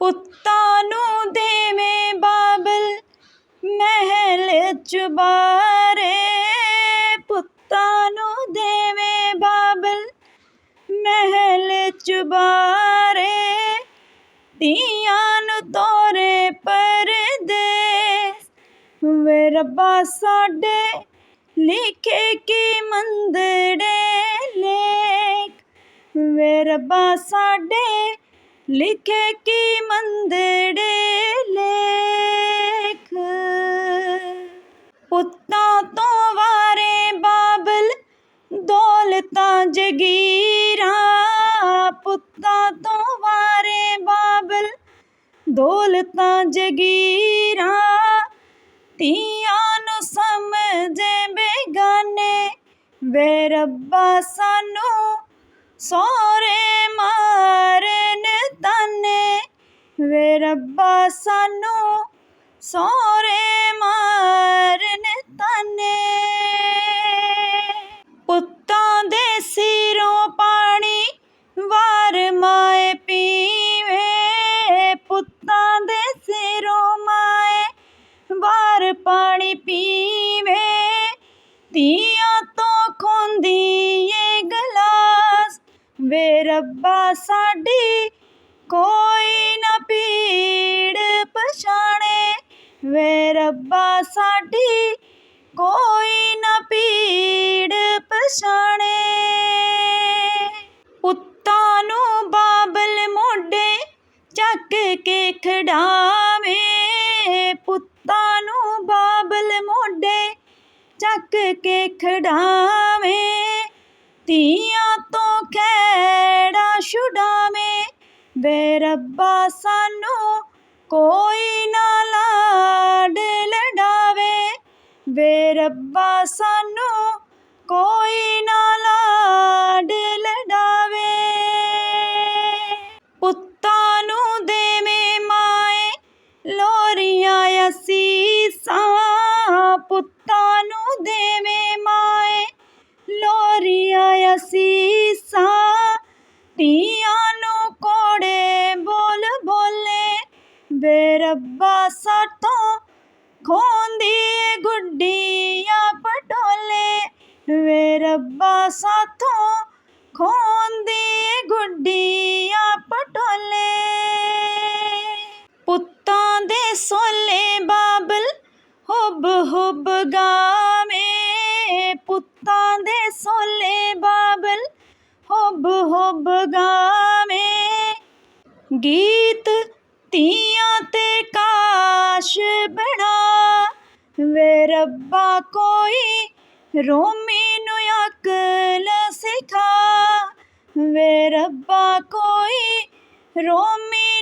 ਪੁੱਤਾਂ ਨੂੰ ਦੇਵੇਂ ਬਾਬਲ ਮਹਿਲ ਚੁਬਾਰੇ ਪੁੱਤਾਂ ਨੂੰ ਦੇਵੇਂ ਬਾਬਲ ਮਹਿਲ ਚੁਬਾਰੇ ਧੀਆਂ ਨੂੰ ਤੋਰੇ ਪਰਦੇਸ ਵੇ ਰੱਬਾ ਸਾਡੇ ਲਿਖੇ ਕੀ ਮੰਦੜੇ ਲੇਖ। ਵੇ ਰੱਬਾ ਸਾਡੇ ਲਿਖੇ ਕੀ ਮੰਦੜੇ ਲੇਖ? ਪੁੱਤਾਂ ਤੋਂ ਵਾਰੇ ਬਾਬਲ, ਦੌਲਤਾਂ ਜਗੀਰਾਂ। ਪੁੱਤਾਂ ਤੋਂ ਵਾਰੇ ਬਾਬਲ, ਦੌਲਤਾਂ ਜਗੀਰਾਂ। ਧੀਆਂ ਨੂੰ ਸਮਝੇ ਬੇਗਾਨੇ, ਵੇ ਰੱਬਾ ਸਾਨੂੰ ਸੋਰੇ ਵੇ ਰੱਬਾ, ਸਾਨੂੰ ਸੋਰੇ ਮਾਰਨ ਤਨੇ। ਪੁੱਤਾਂ ਦੇ ਸਿਰੋਂ ਪਾਣੀ ਵਾਰ ਮਾਏ ਪੀਵੇ। ਪੁੱਤਾਂ ਦੇ ਸਿਰੋਂ ਮਾਏ ਵਾਰ ਪਾਣੀ ਪੀਵੇ। ਧੀਆਂ ਤੋਂ ਖੋਂਦੀ ਏ ਗਲਾਸ। ਵੇ ਰੱਬਾ, ਸਾਡੀ ਕੋਈ ਨਾ ਪੀੜ ਪਛਾਣੇ, ਵੇ ਰੱਬਾ ਸਾਡੀ। ਕੋਈ ਨਾ ਪੀੜ ਪਛਾਣੇ। ਪੁੱਤਾਂ ਨੂੰ ਬਾਬਲ ਮੋਢੇ ਚੱਕ ਕੇ ਖੜਾਵੇ ਪੁੱਤਾਂ ਨੂੰ ਬਾਬਲ ਮੋਢੇ ਚੱਕ ਕੇ ਖੜਾਵੇ ਧੀਆਂ ਤੋਂ ਖੈੜਾ ਛੁਡਾਵੇਂ। ਵੇ ਰੱਬਾ, ਸਾਨੂੰ ਕੋਈ ਨਾ ਲਾਡ ਲਡਾਵੇ ਵੇ ਰੱਬਾ, ਸਾਨੂੰ ਕੋਈ ਨਾ ਲਾਡ ਲਡਾਵੇ ਪੁੱਤਾਂ ਨੂੰ ਦੇਵੇਂ ਮਾਏ, ਲੋਰੀਆਂ, ਅਸੀਸਾਂ। ਪੁੱਤਾਂ ਨੂੰ ਦੇਵੇਂ ਮਾਏ ਵੇ ਰੱਬਾ ਸਾਥੋਂ ਖੋਂਦੀ ਏ ਗੁੱਡੀਆਂ ਪਟੋਲੇ। ਵੇ ਰੱਬਾ ਸਾਥੋਂ ਖੋਂਦੀ ਏ ਗੁੱਡੀਆਂ ਪਟੋਲੇ। ਪੁੱਤਾਂ ਦੇ ਸੋਲੇ ਬਾਬਲ ਹੁਬ ਹੁਬ ਗਾਵੇ। ਪੁੱਤਾਂ ਦੇ ਸੋਲੇ ਬਾਬਲ ਹੁਬ ਹੁਬ ਗਾਵੇ। ਗੀਤ ਧੀਆਂ ਤੇ ਕਾਸ਼ ਬਣਾ ਵੇ ਰੱਬਾ ਕੋਈ ਰੋਮੀ ਨੂੰ ਅਕਲ ਸਿਖਾ। ਵੇ ਰੱਬਾ ਕੋਈ ਰੋਮੀ ਨੂੰ ਅਕਲ ਸਿਖਾ